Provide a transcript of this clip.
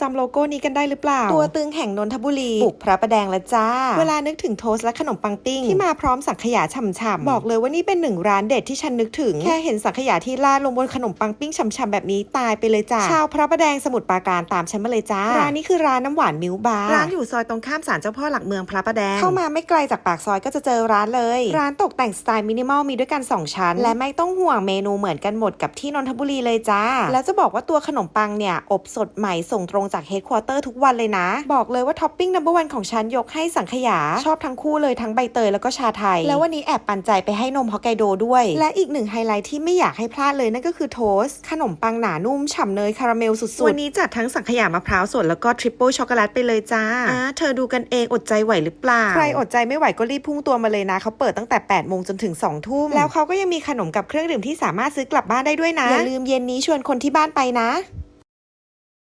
จำโลโก้นี้กันได้หรือเปล่า ตัวตึงแห่งนนทบุรีบุกพระประแดงและจ้า เวลานึกถึงโทสต์และขนมปังปิ้งที่มาพร้อมสังขยาฉ่ำๆบอกเลยว่านี่เป็นหนึ่งร้านเด็ดที่ฉันนึกถึง แค่เห็นสังขยาที่ราดลงบนขนมปังปิ้งฉ่ำๆแบบนี้ตายไปเลยจ้าชาวพระประแดงสมุทรปราการตามฉันมาเลยจ้าร้านนี้คือร้านน้ำหวานมิวบาร์ร้านอยู่ซอยตรงข้ามศาลเจ้าพ่อหลักเมืองพระประแดงเข้ามาไม่ไกลจากปากซอยก็จะเจอร้านเลย ร้านตกแต่งสไตล์มินิมอลมีด้วยกัน 2 ชั้น และไม่ต้องห่วงเมนูเหมือนกันหมดกับที่นนทบุรีเลยจ้า แล้วจะบอกว่าตัวขนมปังเนี่ยอบสดใหม่ส่งตรงจากเฮดค q u เตอร์ทุกวันเลยนะ บอกเลยว่าท็อปปิ้งนัมเบอร์วันของฉันยกให้สังขยา ชอบทั้งคู่เลยทั้งใบเตยแล้วก็ชาไทย แล้ววันนี้แอบปันใจไปให้นมฮอกไกโดด้วย และอีกหนึ่งไฮไลท์ที่ไม่อยากให้พลาดเลยนั่นก็คือโทสต์ขนมปังหนานุ่มฉ่ำเนยคาราเมลสุดๆ วันนี้จัดทั้งสังขยามะพร้าวสดแล้วก็ทริปเปิลช็อกโกแลตไปเลยจ้าอ่าเธอดูกันเองอดใจไหวหรือเปล่า ใครอดใจไม่ไหวก็รีบพุ่งตัวมาเลยนะเขาเปิดตั้งแต่ 8 โมงจนถึง 2 ทุ่ม แล้วเขาก็ยังมีขนมกับเครื่องดื่มที่สามารถซื้อกลับบ้านได้ด้วยนะ อย่าลืมเย็นนี้ชวนคนที่บ้านไปนะ